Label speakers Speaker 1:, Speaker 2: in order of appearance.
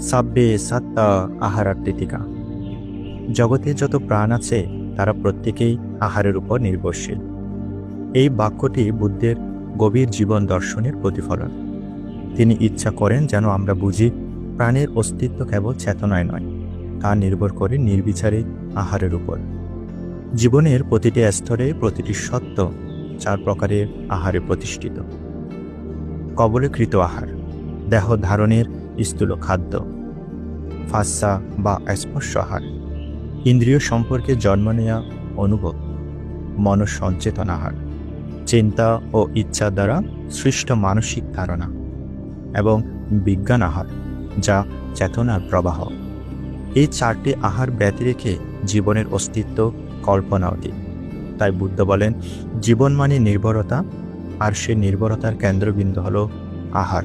Speaker 1: সাব্বে সাত্তা আহারার্থিতিকা জগতে যত প্রাণ আছে, তারা প্রত্যেকেই আহারের উপর নির্ভরশীল। এই বাক্যটি বুদ্ধের গভীর জীবন দর্শনের প্রতিফলন। তিনি ইচ্ছা করেন যেন আমরা বুঝি, প্রাণের অস্তিত্ব কেবল চেতনায় নয়, তা নির্ভর করে নির্বিচারে আহারের উপর। জীবনের প্রতিটি স্তরে প্রতিটি সত্য চার প্রকারের আহারে প্রতিষ্ঠিত। কবলীকৃত আহার, দেহ ধারণের স্থূল খাদ্য, ফাঁসা বা স্পর্শ আহার ইন্দ্রিয় সম্পর্কে জন্ম নেওয়া অনুভব মনঃসঞ্চেতন আহার চিন্তা ও ইচ্ছা দ্বারা সৃষ্ট মানসিক ধারণা এবং বিজ্ঞান আহার যা চেতনার প্রবাহ। এই চারটি আহার ব্যতি রেখে জীবনের অস্তিত্ব কল্পনা অতীত। তাই বুদ্ধ বলেন, জীবন মানে নির্ভরতা, আর সে নির্ভরতার কেন্দ্রবিন্দু হল আহার।